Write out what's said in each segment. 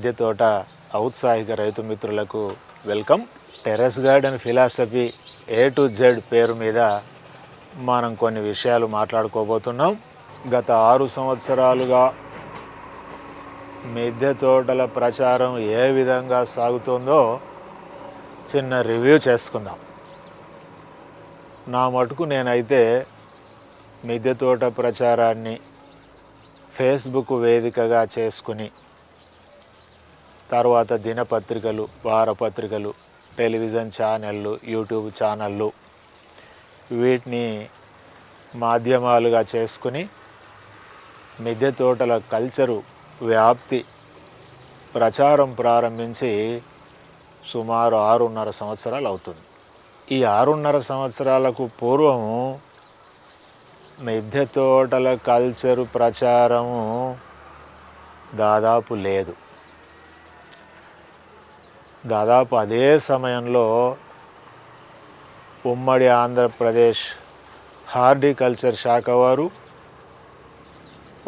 మిద్దె తోట ఔత్సాహిక రైతు మిత్రులకు welcome. Terrace garden philosophy A to Z పేరు మీద మనం కొన్ని విషయాలు మాట్లాడుకోబోతున్నాం. గత ఆరు సంవత్సరాలుగా మిద్దె తోటల ప్రచారం ఏ విధంగా సాగుతుందో చిన్న రివ్యూ చేసుకుందాం. నా మటుకు నేనైతే మిద్దె తోట ప్రచారాన్ని ఫేస్బుక్ వేదికగా చేసుకుని తర్వాత దినపత్రికలు వారపత్రికలు టెలివిజన్ ఛానళ్ళు యూట్యూబ్ ఛానళ్ళు. వీటిని మాధ్యమాలుగా చేసుకుని మిద్దె తోటల కల్చరు వ్యాప్తి ప్రచారం ప్రారంభించి సుమారు ఆరున్నర సంవత్సరాలు అవుతుంది. ఈ ఆరున్నర సంవత్సరాలకు పూర్వం మిద్దె తోటల కల్చరు ప్రచారము దాదాపు లేదు. దాదాపు అదే సమయంలో ఉమ్మడి ఆంధ్రప్రదేశ్ హార్టికల్చర్ శాఖ వారు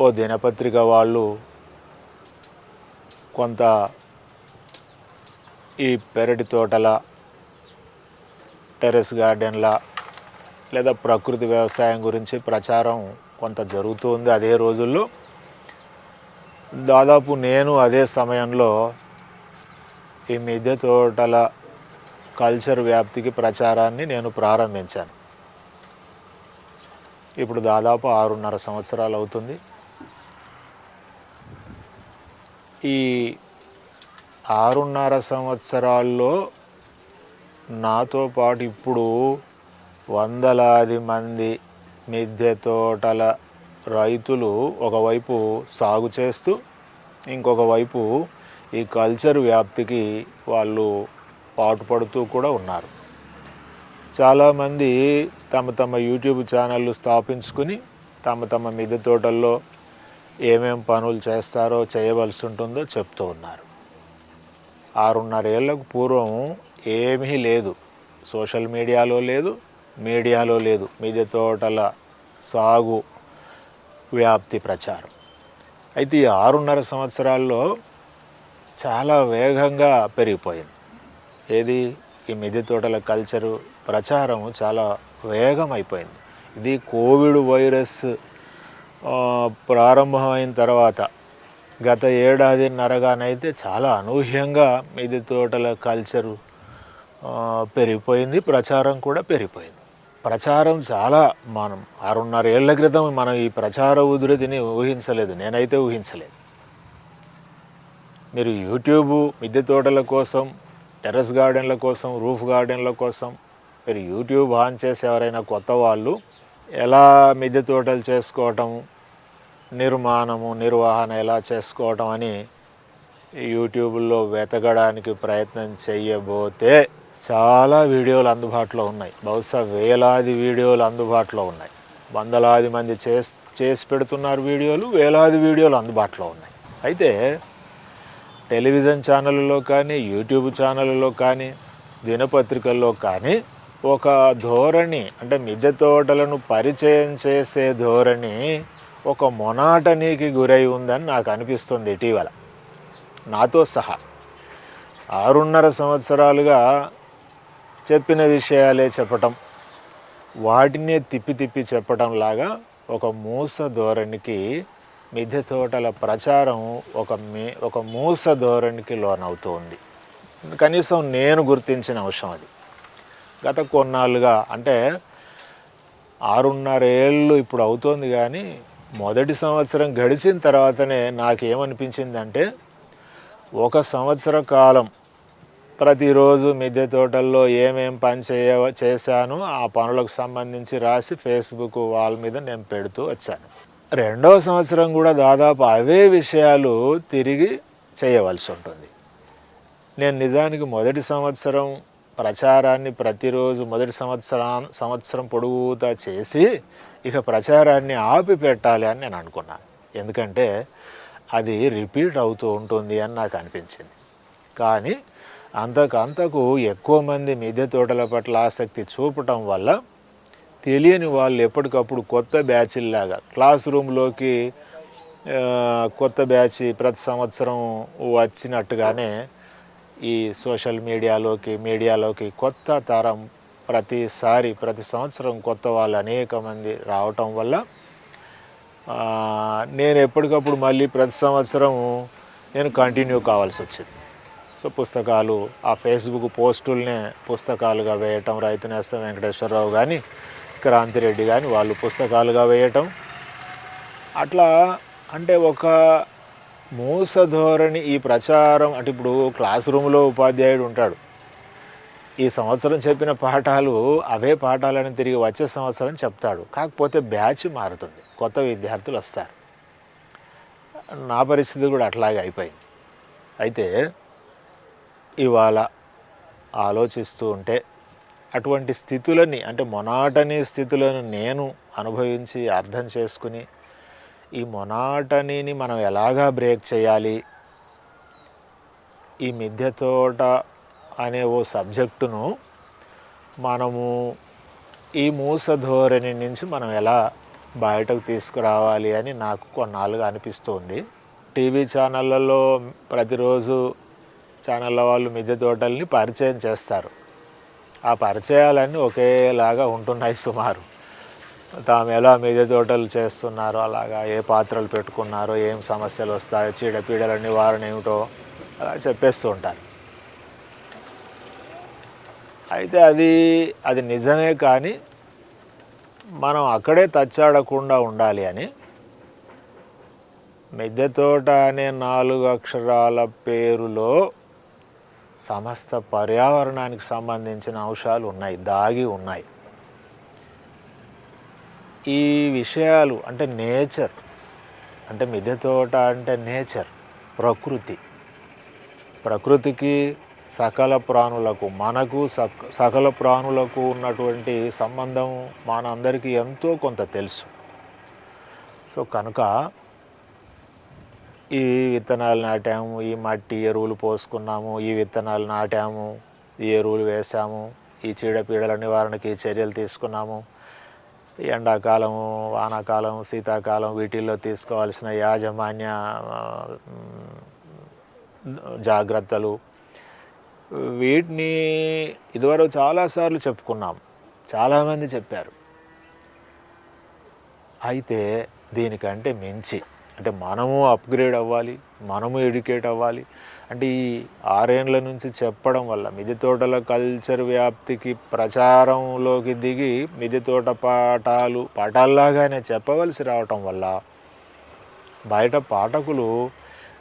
ఓ దినపత్రిక వాళ్ళు కొంత ఈ పెరటి తోటల టెర్రస్ గార్డెన్ల లేదా ప్రకృతి వ్యవసాయం గురించి ప్రచారం కొంత జరుగుతుంది అదే రోజుల్లో. దాదాపు నేను అదే సమయంలో ఈ మిద్దె తోటల కల్చర్ వ్యాప్తికి ప్రచారాన్ని నేను ప్రారంభించాను. ఇప్పుడు దాదాపు ఆరున్నర సంవత్సరాలు అవుతుంది. ఈ ఆరున్నర సంవత్సరాల్లో నాతో పాటు ఇప్పుడు వందలాది మంది మిద్దె తోటల రైతులు ఒకవైపు సాగు చేస్తూ ఇంకొక వైపు ఈ కల్చర్ వ్యాప్తికి వాళ్ళు పాటుపడుతూ కూడా ఉన్నారు. చాలామంది తమ తమ యూట్యూబ్ ఛానళ్ళు స్థాపించుకుని తమ తమ మిద్దె తోటల్లో ఏమేం పనులు చేస్తారో చేయవలసి ఉంటుందో చెప్తూ ఉన్నారు. ఆరున్నరేళ్ళకు పూర్వం ఏమీ లేదు. సోషల్ మీడియాలో లేదు మీడియాలో లేదు. మిద్దె తోటల సాగు వ్యాప్తి ప్రచారం. అయితే ఈ ఆరున్నర సంవత్సరాల్లో చాలా వేగంగా పెరిగిపోయింది. ఏది? ఈ మిద్దె తోటల కల్చరు ప్రచారము చాలా వేగం అయిపోయింది ఇది కోవిడ్ వైరస్ ప్రారంభమైన తర్వాత గత ఏడాదిన్నరగానైతే చాలా అనూహ్యంగా మిద్దె తోటల కల్చరు పెరిగిపోయింది ప్రచారం కూడా పెరిగిపోయింది. ప్రచారం చాలా మనం ఆరున్నర ఏళ్ళ క్రితం మనం ఈ ప్రచార ఉధృతిని ఊహించలేదు నేనైతే ఊహించలేదు. మీరు యూట్యూబ్ మిద్దె తోటల కోసం టెర్రస్ గార్డెన్ల కోసం రూఫ్ గార్డెన్ల కోసం మీరు యూట్యూబ్ ఆన్ చేసి ఎవరైనా కొత్త వాళ్ళు ఎలా మిద్దె తోటలు చేసుకోవటం నిర్మాణము నిర్వహణ ఎలా చేసుకోవటం అని యూట్యూబ్లో వెతకడానికి ప్రయత్నం చేయబోతే చాలా వీడియోలు అందుబాటులో ఉన్నాయి. బహుశా వేలాది వీడియోలు అందుబాటులో ఉన్నాయి. వందలాది మంది చేసి చేసి పెడుతున్నారు వీడియోలు వేలాది వీడియోలు అందుబాటులో ఉన్నాయి. అయితే టెలివిజన్ ఛానళ్ళలో కానీ యూట్యూబ్ ఛానళ్ళలో కానీ దినపత్రికల్లో కానీ ఒక ధోరణి అంటే మిద్దె తోటలను పరిచయం చేసే ధోరణి ఒక మొనాటనీకి గురై ఉందని నాకు అనిపిస్తుంది ఇటీవల. నాతో సహా ఆరున్నర సంవత్సరాలుగా చెప్పిన విషయాలే చెప్పటం వాటినే తిప్పి తిప్పి చెప్పటం లాగా ఒక మూస ధోరణికి మిద్దె తోటల ప్రచారం ఒక మే ఒక మూస ధోరణికి లోనవుతోంది కనీసం నేను గుర్తించిన అంశం అది. గత కొన్నాళ్ళుగా అంటే ఆరున్నరేళ్ళు ఇప్పుడు అవుతోంది కానీ మొదటి సంవత్సరం గడిచిన తర్వాతనే నాకేమనిపించిందంటే ఒక సంవత్సర కాలం ప్రతిరోజు మిద్దె తోటల్లో ఏమేం పని చేయ చేశానో ఆ పనులకు సంబంధించి రాసి ఫేస్బుక్ వాల్ మీద నేను పెడుతూ వచ్చాను. రెండవ సంవత్సరం కూడా దాదాపు అవే విషయాలు తిరిగి చేయవలసి ఉంటుంది. నేను నిజానికి మొదటి సంవత్సరం ప్రచారాన్ని ప్రతిరోజు మొదటి సంవత్సరం సంవత్సరం పొడుగుతా చేసి ఇక ప్రచారాన్ని ఆపి పెట్టాలి అని నేను అనుకున్నాను. ఎందుకంటే అది రిపీట్ అవుతూ ఉంటుంది అని నాకు అనిపించింది. కానీ అంతకంతకు ఎక్కువ మంది మిద్దె తోటల పట్ల ఆసక్తి చూపటం వల్ల తెలియని వాళ్ళు ఎప్పటికప్పుడు కొత్త బ్యాచ్ల్లాగా క్లాస్ రూమ్లోకి కొత్త బ్యాచ్ ప్రతి సంవత్సరం వచ్చినట్టుగానే ఈ సోషల్ మీడియాలోకి మీడియాలోకి కొత్త తరం ప్రతిసారి ప్రతి సంవత్సరం కొత్త వాళ్ళు అనేక మంది రావటం వల్ల నేను ఎప్పటికప్పుడు మళ్ళీ ప్రతి సంవత్సరం నేను కంటిన్యూ కావాల్సి వచ్చింది. సో పుస్తకాలు ఆ ఫేస్బుక్ పోస్టుల్నే పుస్తకాలుగా వేయటం రైతు నేస్తం వెంకటేశ్వరరావు కానీ క్రాంతిరెడ్డి కానీ వాళ్ళు పుస్తకాలుగా వేయటం. అట్లా అంటే ఒక మూస ధోరణి ఈ ప్రచారం అంటే ఇప్పుడు క్లాస్ రూమ్లో ఉపాధ్యాయుడు ఉంటాడు. ఈ సంవత్సరం చెప్పిన పాఠాలు అవే పాఠాలని తిరిగి వచ్చే సంవత్సరం చెప్తాడు. కాకపోతే బ్యాచ్ మారుతుంది. కొత్త విద్యార్థులు వస్తారు. నా పరిస్థితి కూడా అట్లాగే అయిపోయింది. అయితే ఇవాళ ఆలోచిస్తూ ఉంటే అటువంటి స్థితులని అంటే మొనాటని స్థితులను నేను అనుభవించి అర్థం చేసుకుని ఈ మొనాటనీని మనం ఎలాగా బ్రేక్ చేయాలి? ఈ మిద్దె తోట అనే ఓ సబ్జెక్టును మనము ఈ మూస ధోరణి నుంచి మనం ఎలా బయటకు తీసుకురావాలి అని నాకు కొన్నాళ్ళుగా అనిపిస్తుంది. టీవీ ఛానళ్ళలో ప్రతిరోజు ఛానళ్ళ వాళ్ళు మిద్దె తోటల్ని పరిచయం చేస్తారు. ఆ పరిచయాలన్నీ ఒకేలాగా ఉంటున్నాయి సుమారు. తాము ఎలా మిద్దె తోటలు చేస్తున్నారో అలాగా ఏ పాత్రలు పెట్టుకున్నారో ఏం సమస్యలు వస్తాయో చీడపీడల నివారణ ఏమిటో అలా చెప్పేస్తూ ఉంటారు. అయితే అది అది నిజమే కానీ మనం అక్కడే తచ్చాడకుండా ఉండాలి అని మిద్దె తోట అనే నాలుగు అక్షరాల పేరులో సమస్త పర్యావరణానికి సంబంధించిన అంశాలు ఉన్నాయి దాగి ఉన్నాయి. ఈ విషయాలు అంటే నేచర్ అంటే మిద్దె తోట అంటే నేచర్ ప్రకృతి. ప్రకృతికి సకల ప్రాణులకు మనకు సక సకల ప్రాణులకు ఉన్నటువంటి సంబంధం మనందరికీ ఎంతో కొంత తెలుసు. సో కనుక ఈ విత్తనాలు నాటాము ఈ మట్టి ఎరువులు పోసుకున్నాము ఈ విత్తనాలు నాటాము ఈ ఎరువులు వేసాము ఈ చీడపీడల నివారణకి చర్యలు తీసుకున్నాము. ఎండాకాలం వానాకాలం శీతాకాలం వీటిల్లో తీసుకోవాల్సిన యాజమాన్య జాగ్రత్తలు. వీటిని ఇదివరకు చాలాసార్లు చెప్పుకున్నాం. చాలామంది చెప్పారు. అయితే దీనికంటే మించి అంటే మనము అప్గ్రేడ్ అవ్వాలి మనము ఎడ్యుకేట్ అవ్వాలి. అంటే ఈ ఆరేండ్ల నుంచి చెప్పడం వల్ల మిది తోటల కల్చర్ వ్యాప్తికి ప్రచారంలోకి దిగి మిది తోట పాఠాలు పాఠాల్లాగానే చెప్పవలసి రావటం వల్ల బయట పాఠకులు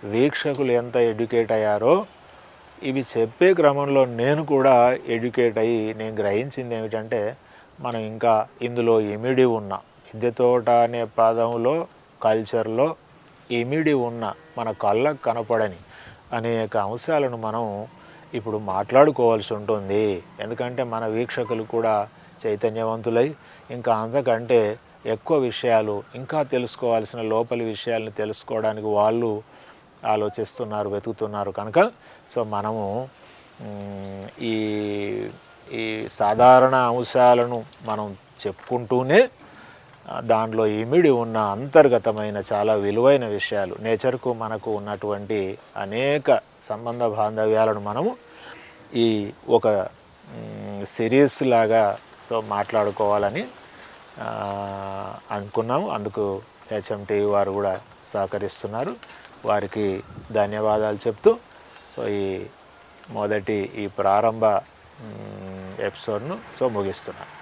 వీక్షకులు ఎంత ఎడ్యుకేట్ అయ్యారో ఇవి చెప్పే క్రమంలో నేను కూడా ఎడ్యుకేట్ అయ్యి నేను గ్రహించింది ఏమిటంటే మనం ఇంకా ఇందులో ఇమిడి ఉన్న. మిద్దె తోట అనే పదంలో కల్చర్లో ఇమిడి ఉన్న మన కళ్ళకు కనపడని అనేక అంశాలను మనం ఇప్పుడు మాట్లాడుకోవాల్సి ఉంటుంది. ఎందుకంటే మన వీక్షకులు కూడా చైతన్యవంతులై ఇంకా అంతకంటే ఎక్కువ విషయాలు ఇంకా తెలుసుకోవాల్సిన లోపలి విషయాలను తెలుసుకోవడానికి వాళ్ళు ఆలోచిస్తున్నారు వెతుకుతున్నారు కనుక సో మనము ఈ ఈ సాధారణ అంశాలను మనం చెప్పుకుంటూనే దాంట్లో ఇమిడి ఉన్న అంతర్గతమైన చాలా విలువైన విషయాలు నేచర్కు మనకు ఉన్నటువంటి అనేక సంబంధ బాంధవ్యాలను మనము ఈ ఒక సిరీస్ లాగా సో మాట్లాడుకోవాలని అనుకున్నాము. అందుకు హెచ్ఎంటీవీ వారు కూడా సహకరిస్తున్నారు. వారికి ధన్యవాదాలు చెప్తూ సో ఈ మొదటి ఈ ప్రారంభ ఎపిసోడ్ను సో ముగిస్తున్నాను.